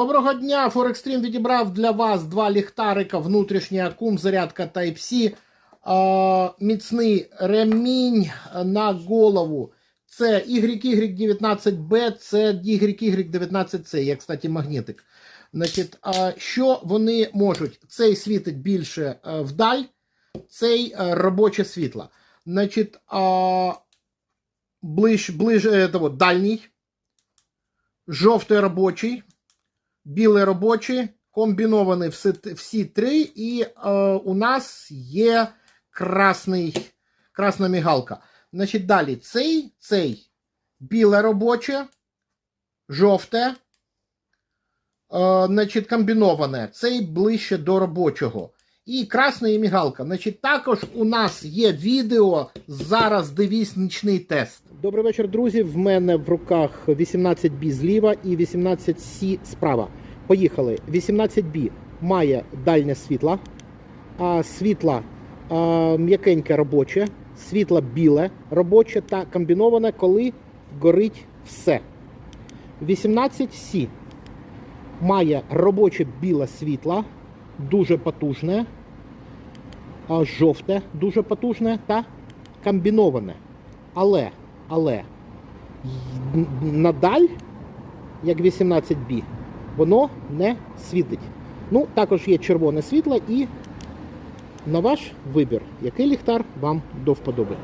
Доброго дня! Форекстрім відібрав для вас два ліхтарика, внутрішній акум, зарядка Type-C, міцний ремінь на голову. Це YY19B, це YY19C, є, кстати, магнітик. Значить, що вони можуть? Цей світить більше е, вдаль, цей е, робоче світло. Значить, ближ, ближ, е, дальній, жовтий робочий білий робочий, комбіновані всі, всі три, і е, у нас є красний, красна мігалка. Значить, далі цей, цей біле робоче, жовте, е, значить, комбіноване, цей ближче до робочого. І красна і мігалка. Значить, також у нас є відео. Зараз дивись нічний тест. Добрий вечір, друзі. В мене в руках 18B зліва і 18C справа. Поїхали. 18B має дальнє світло, а світло м'якеньке робоче, світло біле робоче та комбіноване, коли горить все. 18C має робоче біле світло, дуже потужне, жовте, дуже потужне та комбіноване. Але, але надаль, як 18B, воно не світить. Ну, також є червоне світло і на ваш вибір, який ліхтар вам до вподоби.